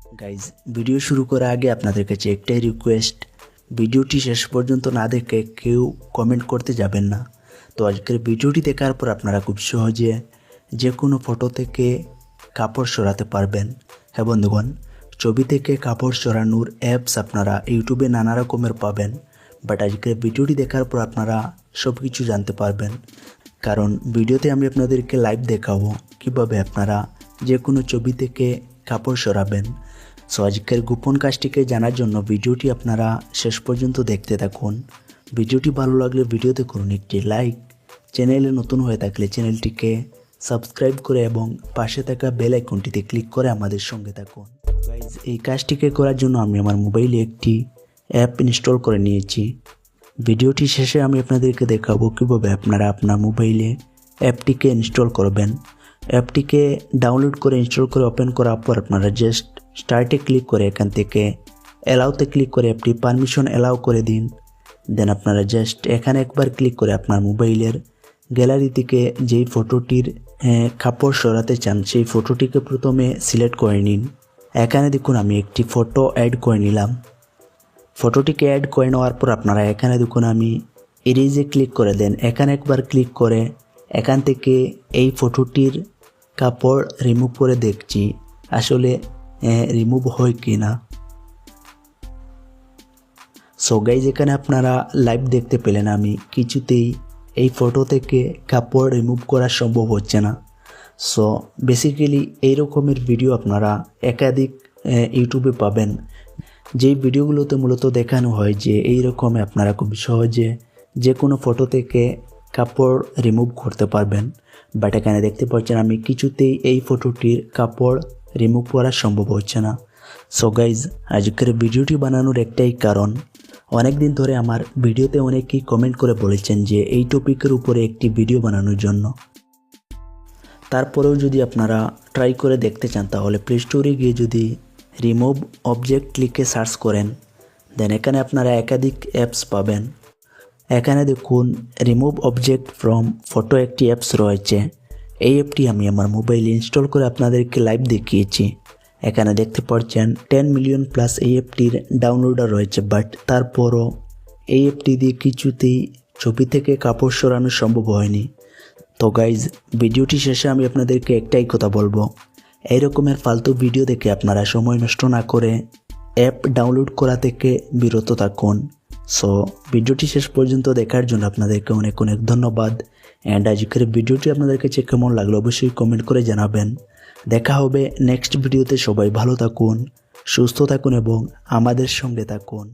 Guys video শুরু করার আগে আপনাদের কাছে একটাই রিকোয়েস্ট ভিডিওটি শেষ পর্যন্ত না দেখে কেউ কমেন্ট করতে যাবেন না। তো আজকের ভিডিওটি দেখার পর আপনারা খুব সহজে যে কোনো ফটো থেকে কাপড় সরাতে পারবেন। হ্যাঁ বন্ধুগণ, ছবি থেকে কাপড় সরানোর অ্যাপস আপনারা ইউটিউবে নানা রকমের পাবেন। বাট আজকের ভিডিওটি দেখার পর আপনারা সব কিছু জানতে পারবেন। কারণ ভিডিওতে আমি আপনাদেরকে লাইভ দেখাবো। কীভাবে আপনারা যে কোনো ছবি থেকে কাপড় সরাবেন। সো আজকের গোপন কাজটিকে জানার জন্য ভিডিওটি আপনারা শেষ পর্যন্ত দেখতে থাকুন। ভিডিওটি ভালো লাগলে ভিডিওতে করুন একটি লাইক। চ্যানেলে নতুন হয়ে থাকলে চ্যানেলটিকে সাবস্ক্রাইব করে এবং পাশে থাকা বেল আইকনটিতে ক্লিক করে আমাদের সঙ্গে থাকুন। গাইজ এই কাজটিকে করার জন্য আমি আমার মোবাইলে একটি অ্যাপ ইনস্টল করে নিয়েছি। ভিডিওটি শেষে আমি আপনাদেরকে দেখাবো কীভাবে আপনারা আপনার মোবাইলে অ্যাপটিকে ইনস্টল করবেন। অ্যাপটিকে ডাউনলোড করে ইনস্টল করে ওপেন করার পর আপনারা জাস্ট স্টার্টে ক্লিক করে এখান থেকে অ্যালাউতে ক্লিক করে অ্যাপটি পারমিশন অ্যালাউ করে দিন। দেন আপনারা জাস্ট এখানে একবার ক্লিক করে আপনার মোবাইলের গ্যালারি থেকে যেই ফটোটির হ্যাঁ, কাপড় সরাতে চান সেই ফটোটিকে প্রথমে সিলেক্ট করে নিন। এখানে দেখুন আমি একটি ফটো অ্যাড করে নিলাম। ফটোটিকে অ্যাড করে নেওয়ার পর আপনারা এখানে দেখুন আমি এরিজে ক্লিক করে দেন। এখানে একবার ক্লিক করে এখান থেকে এই ফটোটির কাপড় রিমুভ করে দেখছি, আসলে রিমুভ হয় কি না সো এখানে আপনারা লাইভ দেখতে পেলেন আমি, কিছুতেই এই ফটো থেকে কাপড় রিমুভ করা সম্ভব হচ্ছে না। সো বেসিক্যালি এই রকমের ভিডিও আপনারা একাধিক ইউটিউবে পাবেন। যেই ভিডিওগুলোতে মূলত দেখানো হয় যে এই রকম আপনারা খুব সহজে যে কোনো ফটো থেকে কাপড় রিমুভ করতে পারবেন। বাট এখানে দেখতে পাচ্ছেন আমি কিছুতেই এই ফটোটির কাপড় রিমুভ করা সম্ভব হচ্ছে না। সো গাইজ আজকের ভিডিওটি বানানোর একটাই কারণ অনেক দিন ধরে আমার ভিডিওতে অনেকেই কমেন্ট করে বলেছেন যে এই টপিকের উপরে একটি ভিডিও বানানোর জন্য। তারপরেও যদি আপনারা ট্রাই করে দেখতে চান, তাহলে প্লে স্টোরে গিয়ে যদি রিমুভ অবজেক্ট লিখে সার্চ করেন দেন এখানে আপনারা একাধিক অ্যাপস পাবেন। এখানে দেখুন রিমুভ অবজেক্ট ফ্রম ফটো একটি অ্যাপস রয়েছে। এই অ্যাপটি আমি আমার মোবাইলে ইনস্টল করে আপনাদেরকে লাইভ দেখিয়েছি। এখানে দেখতে পাচ্ছেন টেন মিলিয়ন প্লাস এই অ্যাপটির ডাউনলোডার রয়েছে বাট তারপরও এই অ্যাপটি দিয়ে কিছুতেই ছবি থেকে কাপড় সরানো সম্ভব হয়নি। তো গাইজ ভিডিওটি শেষে আমি আপনাদেরকে একটাই কথা বলব। এই রকমের ফালতু ভিডিও দেখে আপনারা সময় নষ্ট না করে অ্যাপ ডাউনলোড করা থেকে বিরত থাকুন। সো ভিডিওটি শেষ পর্যন্ত দেখার জন্য আপনাদেরকে অনেক অনেক ধন্যবাদ। অ্যান্ড আজকের ভিডিওটি আপনাদের কাছে কেমন লাগল অবশ্যই কমেন্ট করে জানাবেন। দেখা হবে নেক্সট ভিডিওতে সবাই ভালো থাকুন, সুস্থ থাকুন এবং আমাদের সঙ্গে থাকুন।